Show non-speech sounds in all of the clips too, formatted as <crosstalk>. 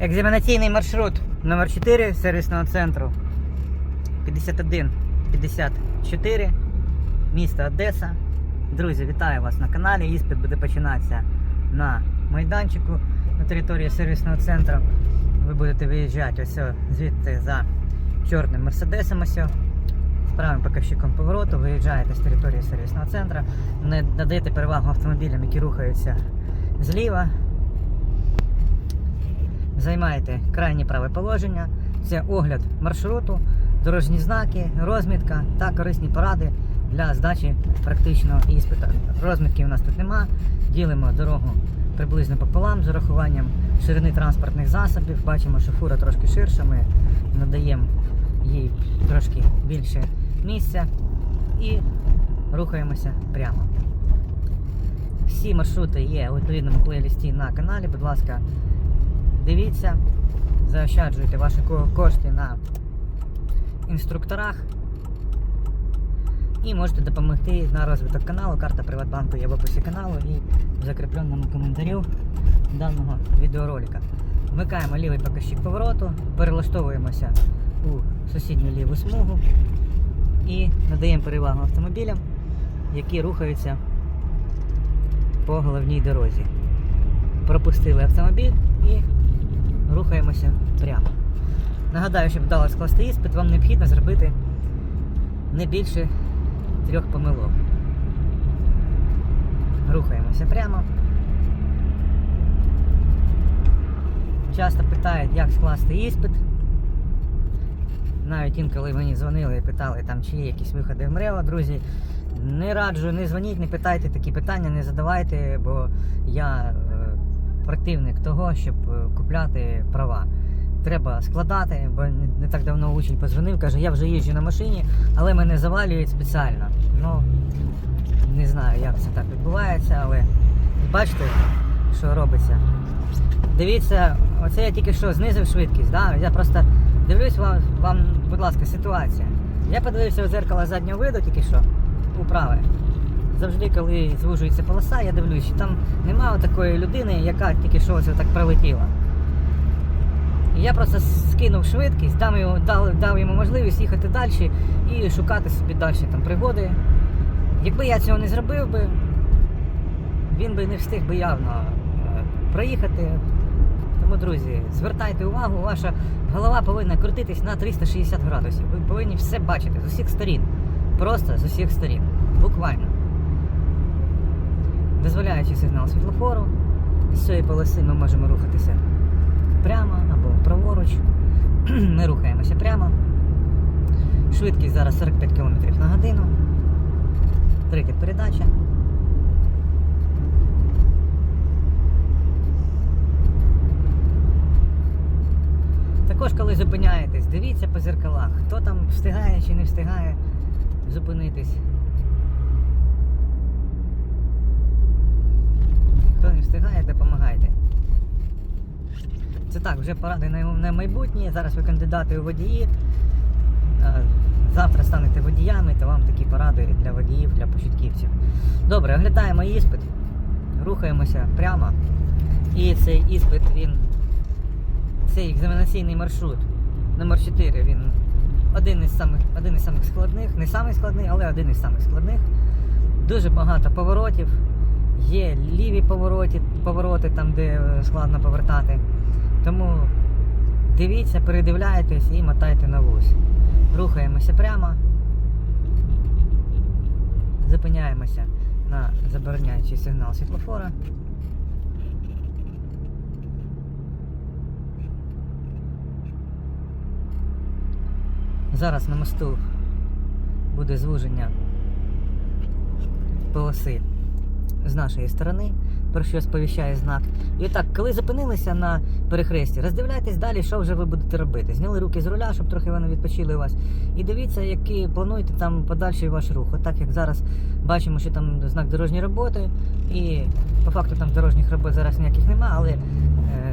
Екзаменаційний маршрут номер 4 сервісного центру 51 54 місто Одеса. Друзі, вітаю вас на каналі. Іспит буде починатися на майданчику на території сервісного центру. Ви будете виїжджати ось звідти за чорним мерседесом. Ось правим показчиком повороту, виїжджаєте з території сервісного центру, не надаєте перевагу автомобілям, які рухаються зліва. Займаєте крайнє праве положення. Це огляд маршруту, дорожні знаки, розмітка та корисні поради для здачі практичного іспиту. Розмітки у нас тут нема. Ділимо дорогу приблизно пополам з урахуванням ширини транспортних засобів. Бачимо, що фура трошки ширша. Ми надаємо їй трошки більше місця і рухаємося прямо. Всі маршрути є у відповідному плейлісті на каналі. Будь ласка, дивіться, заощаджуйте ваші кошти на інструкторах і можете допомогти на розвиток каналу. Карта Приватбанку є в описі каналу і в закріпленому коментарю даного відеоролика. Вмикаємо лівий показчик повороту, перелаштовуємося у сусідню ліву смугу і надаємо перевагу автомобілям, які рухаються по головній дорозі. Пропустили автомобіль і рухаємося прямо. Нагадаю, щоб вдало скласти іспит, вам необхідно зробити не більше трьох помилок. Рухаємося прямо. Часто питають, як скласти іспит. Навіть інколи мені дзвонили і питали, там, чи є якісь виходи в МРЕО, друзі. Не раджу, не дзвоніть, не питайте такі питання, не задавайте, бо я противник того, щоб е, купляти права. Треба складати, бо не, так давно учень позвонив, каже, я вже їжджу на машині, але мене завалюють спеціально. Ну, не знаю, як це так відбувається, але бачите, що робиться. Дивіться, оце я тільки що знизив швидкість, да? я просто дивлюсь вам, вам, будь ласка, ситуація. Я подивився в дзеркало заднього виду тільки що, у праве. Завжди, коли звужується полоса, я дивлюсь, що там немає такої людини, яка тільки що ось так пролетіла. І я просто скинув швидкість, дав йому, дав, дав йому можливість їхати далі і шукати собі далі там пригоди. Якби я цього не зробив би, він би не встиг би явно е, проїхати. Тому, друзі, звертайте увагу, ваша голова повинна крутитись на 360 градусів. Ви повинні все бачити з усіх сторін. Просто з усіх сторін. Буквально. Дозволяючи сигнал світлофору, з цієї полоси ми можемо рухатися прямо або праворуч. <clears throat> Ми рухаємося прямо. Швидкість зараз 45 км на годину. Третя передача. Також, коли зупиняєтесь, дивіться по зеркалах, хто там встигає чи не встигає зупинитись. Хто не встигає, допомагайте. Це так, вже поради на, майбутнє. Зараз ви кандидати у водії. Завтра станете водіями, то вам такі поради для водіїв, для початківців. Добре, оглядаємо іспит, рухаємося прямо. І цей іспит, він, цей екзаменаційний маршрут номер 4 він один із самих, один із самих складних, не самий складний, але один із самих складних. Дуже багато поворотів. Є ліві повороти, повороти там, де е, складно повертати. Тому дивіться, передивляйтесь і мотайте на вуз. Рухаємося прямо. Зупиняємося на забороняючий сигнал світлофора. Зараз на мосту буде звуження полоси з нашої сторони, про що сповіщає знак. І отак, коли зупинилися на перехресті, роздивляйтесь далі, що вже ви будете робити. Зняли руки з руля, щоб трохи вони відпочили у вас. І дивіться, який плануєте там подальший ваш рух. Отак як зараз бачимо, що там знак дорожньої роботи, і по факту там дорожніх робот зараз ніяких нема, але е,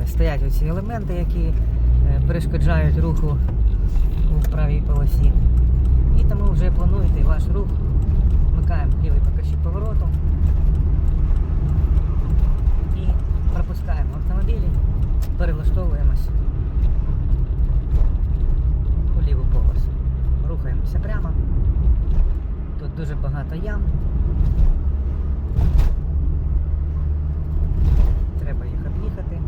стоять оці елементи, які е, перешкоджають руху у правій полосі. І тому вже плануєте ваш рух. Вмикаємо лівий покажчик повороту. І пропускаємо автомобілі, перелаштовуємось у ліву полосу. Рухаємося прямо. Тут дуже багато ям. Треба їх об'їхати.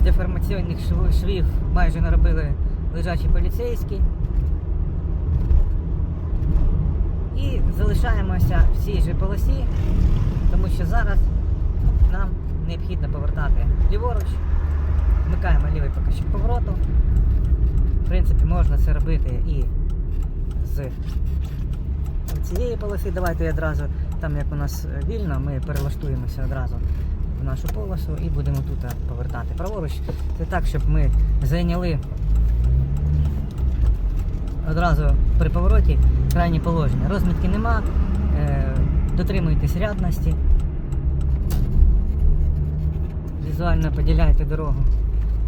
З деформаційних швів майже наробили лежачі поліцейські. І залишаємося в цій же полосі, тому що зараз нам необхідно повертати ліворуч. Вмикаємо лівий покажчик повороту. В принципі, можна це робити і з цієї полоси. Давайте одразу, там як у нас вільно, ми перелаштуємося одразу в нашу полосу і будемо тут повертати. Праворуч це так, щоб ми зайняли одразу при повороті крайнє положення. Розмітки нема, е, дотримуйтесь рядності. Візуально поділяйте дорогу.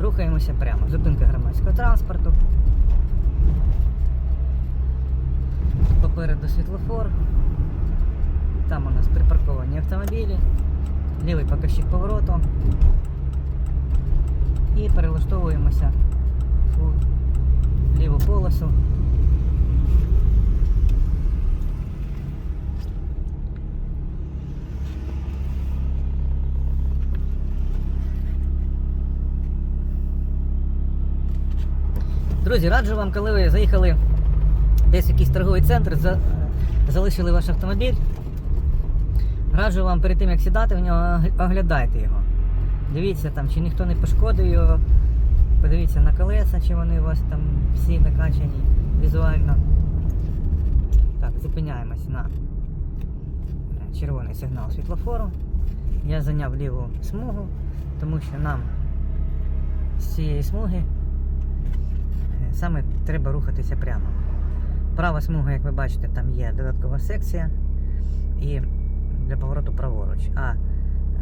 Рухаємося прямо. Зупинка громадського транспорту. Попереду світлофор. Там у нас припарковані автомобілі. Лівий покажчик повороту. І перелаштовуємося у ліву полосу. Друзі, раджу вам, коли ви заїхали десь в якийсь торговий центр, за- залишили ваш автомобіль. Раджу вам перед тим, як сідати в нього, оглядайте його. Дивіться там, чи ніхто не пошкодив його. Подивіться на колеса, чи вони у вас там всі накачані візуально. Так, зупиняємось на е, червоний сигнал світлофору. Я зайняв ліву смугу, тому що нам з цієї смуги саме треба рухатися прямо. Права смуга, як ви бачите, там є додаткова секція і для повороту праворуч. А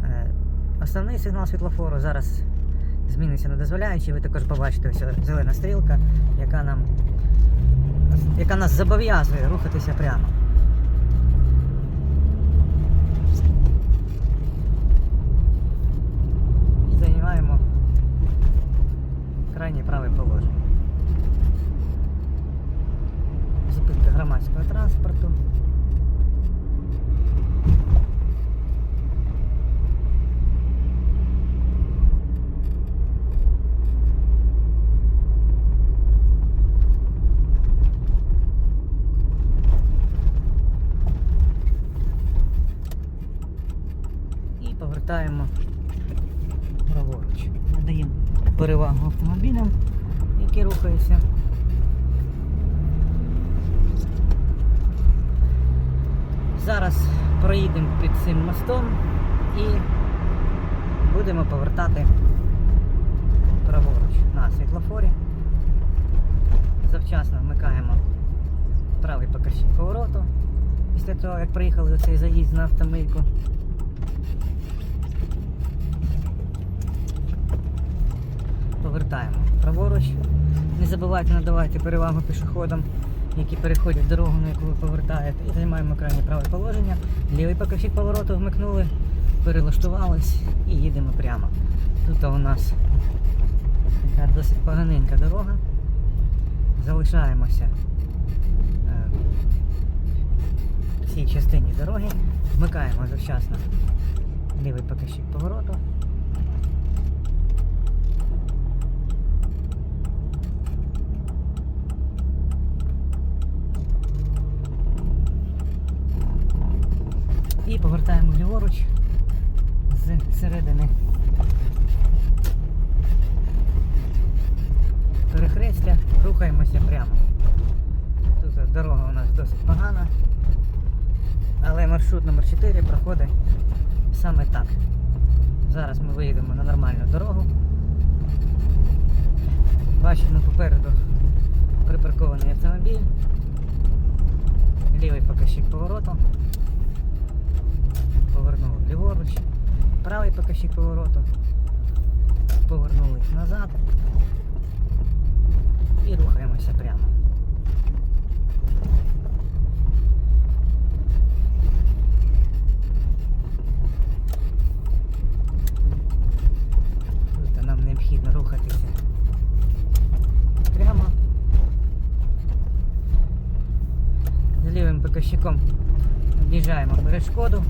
е, основний сигнал світлофору зараз зміниться на дозволяючий. Ви також побачите ось зелена стрілка, яка нам яка нас зобов'язує рухатися прямо. І займаємо крайнє праве положення. Зупинка громадського транспорту. І повертаємо праворуч. Надаємо перевагу автомобілям, які рухаються. Зараз проїдемо під цим мостом і будемо повертати праворуч на світлофорі. Завчасно вмикаємо правий покажчик повороту. Після того, як приїхали у цей заїзд на автомийку. Повертаємо праворуч. Не забувайте надавати перевагу пішоходам, які переходять дорогу, на яку ви повертаєте. І займаємо крайнє праве положення. Лівий покажчик повороту вмикнули, перелаштувались і їдемо прямо. Тут у нас така досить поганенька дорога. Залишаємося е, в цій частині дороги. Вмикаємо завчасно лівий покажчик повороту. І повертаємо ліворуч з середини перехрестя, рухаємося прямо. Тут дорога у нас досить погана, але маршрут номер 4 проходить саме так. Зараз ми виїдемо на нормальну дорогу. Бачимо попереду припаркований автомобіль, лівий покажчик повороту. Повернули ліворуч, правий покажчик повороту, повернулись назад і рухаємося прямо. Тобто нам необхідно рухатися прямо. З лівим покажчиком об'їжджаємо перешкоду.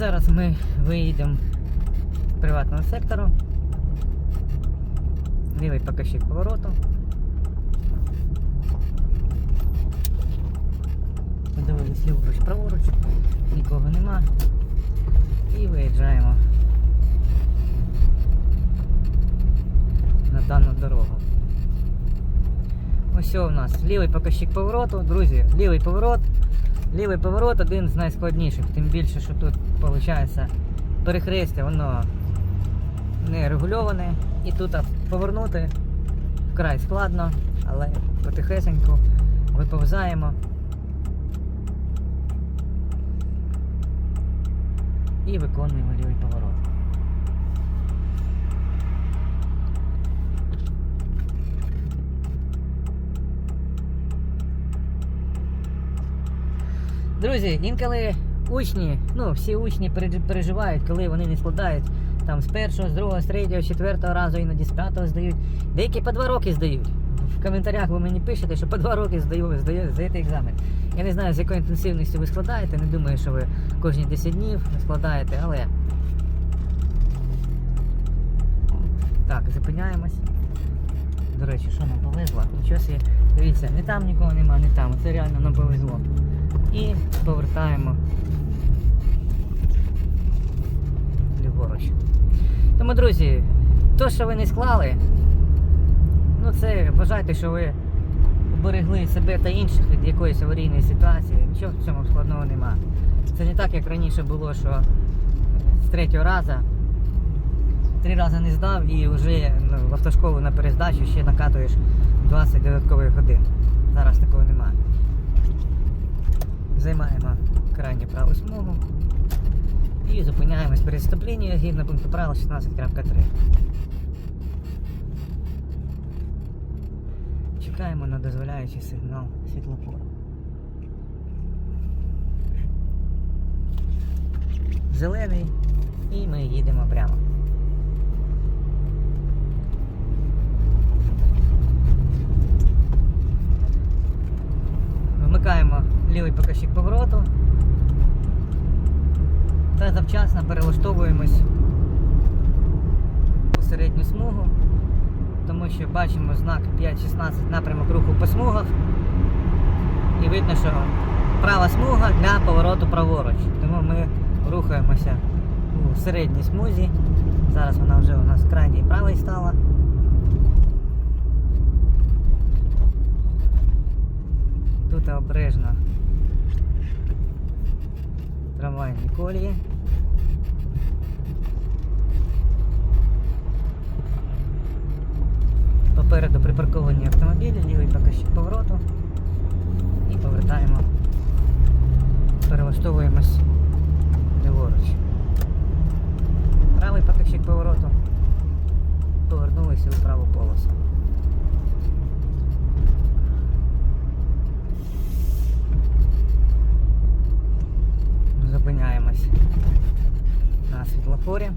Зараз ми виїдемо з приватного сектору. Лівий покажчик повороту. Подивились ліворуч, праворуч, нікого нема. І виїжджаємо на дану дорогу. Ось у нас лівий покажчик повороту, друзі, лівий поворот. Лівий поворот один з найскладніших, тим більше, що тут виходить перехрестя, воно не регульоване. І тут повернути вкрай складно, але потихесеньку виповзаємо. І виконуємо лівий поворот. Друзі, інколи учні, ну всі учні переживають, коли вони не складають там з першого, з другого, з третього, з четвертого разу, іноді з п'ятого здають. Деякі по два роки здають. В коментарях ви мені пишете, що по два роки здаю, здаю, здаєте екзамен. Я не знаю, з якою інтенсивністю ви складаєте, не думаю, що ви кожні 10 днів складаєте, але. Так, зупиняємось. До речі, що нам повезло? Нічого собі. Дивіться, не там нікого нема, не там. Це реально нам повезло. І повертаємо ліворуч. Тому, друзі, то, що ви не склали, ну це вважайте, що ви уберегли себе та інших від якоїсь аварійної ситуації. Нічого в цьому складного нема. Це не так, як раніше було, що з третього разу три рази не здав і вже ну, в автошколу на перездачу ще накатуєш 20 додаткових годин. Зараз такого немає. Займаємо крайню праву смугу і зупиняємось перед стоп-лінією згідно пункту правил 16.3. Чекаємо на дозволяючий сигнал світлофору. Зелений і ми їдемо прямо. Вмикаємо лівий покажчик повороту та завчасно перелаштовуємось у середню смугу, тому що бачимо знак 5.16 напрямок руху по смугах. І видно, що права смуга для повороту праворуч. Тому ми рухаємося у середній смузі. Зараз вона вже у нас крайній правий стала. Тут обережно трамвайні колії. Попереду припарковані автомобілі, лівий покажчик повороту. І повертаємо, перелаштовуємось ліворуч. Правий покажчик повороту. Повернулися у праву полосу. Зупиняємось на світлофорі.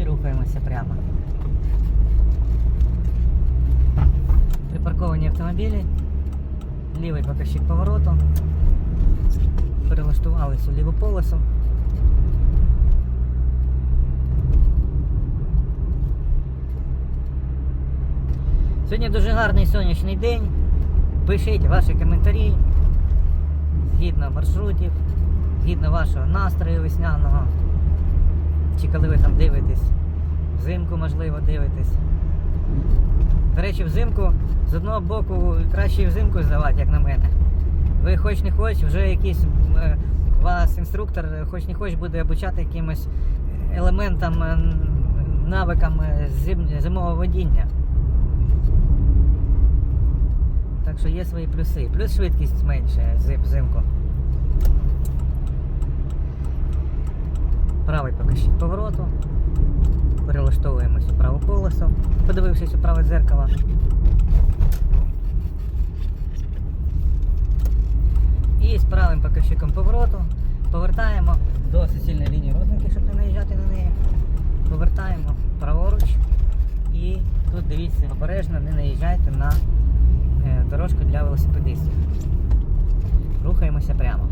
І рухаємося прямо. Припарковані автомобілі, покажчик повороту. Перелаштувалися полосу. Сьогодні дуже гарний сонячний день. Пишіть ваші коментарі згідно маршрутів, згідно вашого настрою весняного. Чи коли ви там дивитесь, взимку можливо дивитесь. До речі, взимку з одного боку краще взимку здавати, як на мене. Ви хоч не хоч, вже якийсь е, вас інструктор, е, хоч не хоч буде обучати якимось елементам, е, навикам зим, зимового водіння. Так що є свої плюси. Плюс швидкість менше взимку. Правий покажчик повороту. Перелаштовуємось у колесо, подивившись у праве дзеркало. І з правим покажчиком повороту повертаємо до суцільної лінії розмітки, щоб не наїжджати на неї. Повертаємо праворуч і тут дивіться обережно, не наїжджайте на е, дорожку для велосипедистів. Рухаємося прямо.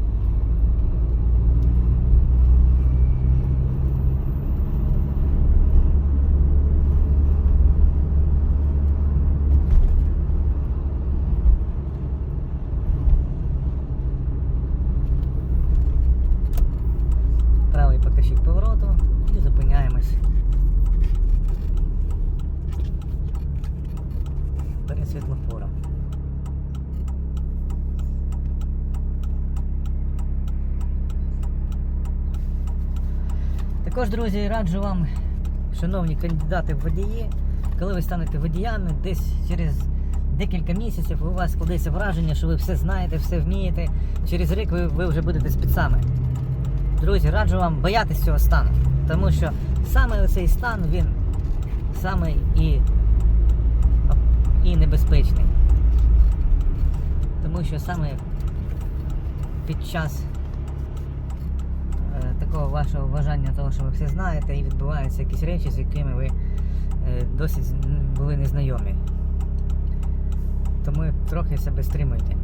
Правий покажчик повороту і зупиняємось. Перед світлофором. Також, друзі, раджу вам, шановні кандидати в водії, коли ви станете водіями, десь через декілька місяців у вас складеться враження, що ви все знаєте, все вмієте. Через рік ви, ви вже будете спецами. Друзі, раджу вам боятися цього стану, тому що саме цей стан він саме і, і небезпечний. Тому що саме під час такого вашого вважання того, що ви все знаєте, і відбуваються якісь речі, з якими ви е, досить були незнайомі. Тому трохи себе стримуйте.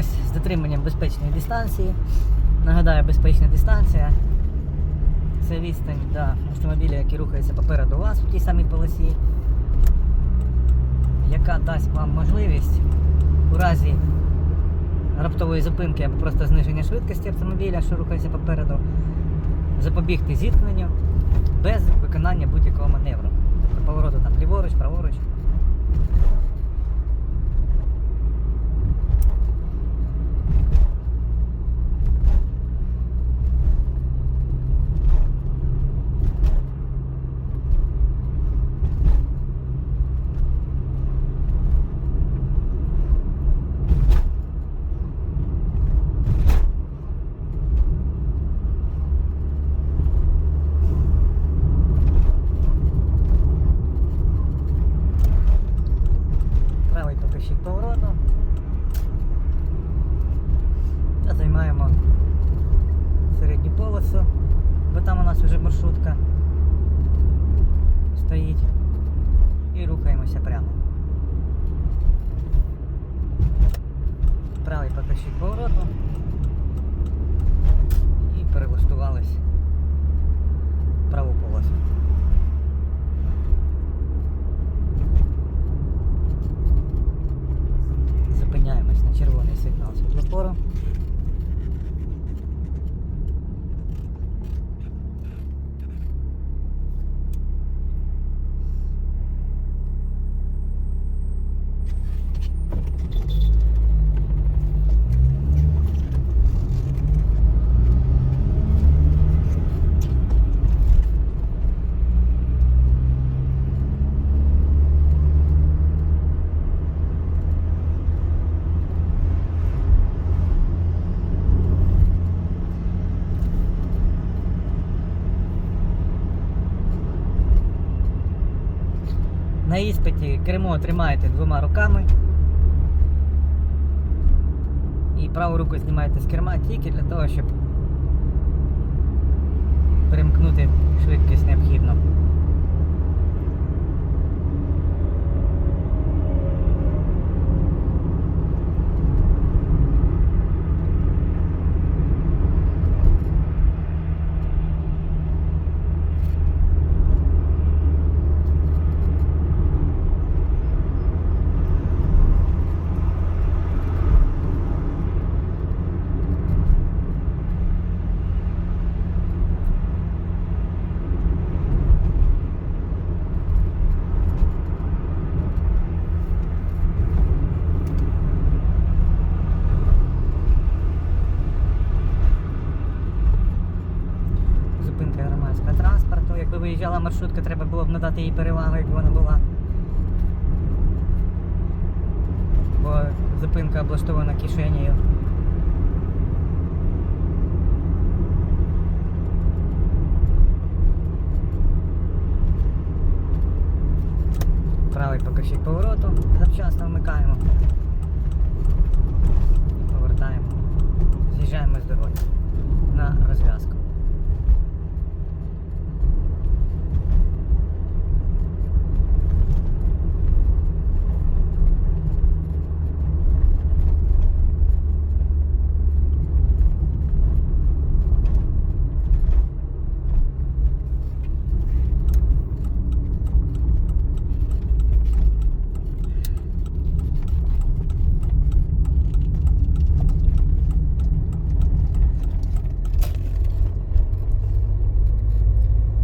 Рухаємось з дотриманням безпечної дистанції. Нагадаю, безпечна дистанція це відстань до автомобіля, який рухається попереду вас у тій самій полосі, яка дасть вам можливість у разі раптової зупинки або просто зниження швидкості автомобіля, що рухається попереду, запобігти зіткненню без виконання будь-якого маневру. Тобто повороту там ліворуч, праворуч. Покажчик повороту. Та займаємо середню полосу, бо там у нас вже маршрутка стоїть. І рухаємося прямо. Правий покажчик повороту. І перелаштувались в праву полосу. Зупиняємось на червоний сигнал світлофору. На іспиті кермо тримаєте двома руками. І праву руку знімаєте з керма тільки для того, щоб перемкнути швидкість необхідно. Зупинка громадського транспорту. Якби виїжджала маршрутка, треба було б надати їй перевагу, як вона була. Бо зупинка облаштована кишенею. Правий покажчик повороту. Завчасно вмикаємо. І повертаємо. З'їжджаємо з дороги на розв'язку.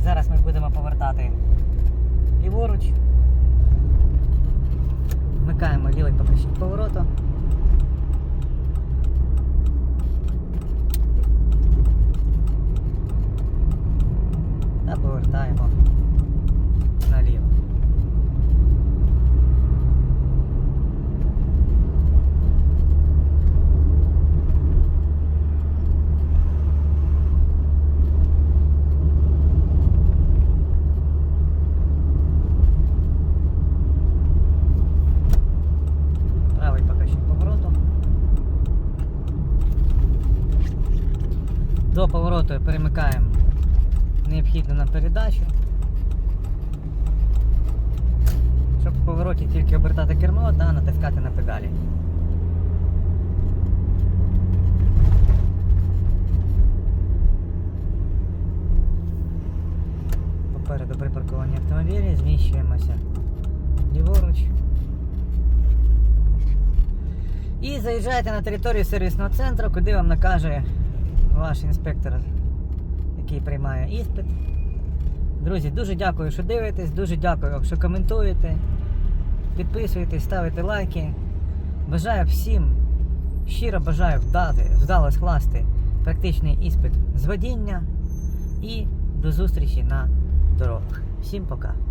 Зараз ми будемо повертати ліворуч. Вмикаємо лівий покажчик повороту. Та повертаємо наліво. Правий покажчик повороту. Повороту перемикаємо необхідну нам передачу. Щоб в повороті тільки обертати кермо та натискати на педалі. Попереду припарковані автомобілі, зміщуємося ліворуч. І заїжджаєте на територію сервісного центру, куди вам накаже ваш інспектор, який приймає іспит. Друзі, дуже дякую, що дивитесь, дуже дякую, що коментуєте, підписуєтесь, ставите лайки. Бажаю всім, щиро бажаю вдати, вдало скласти практичний іспит з водіння і до зустрічі на дорогах. Всім пока!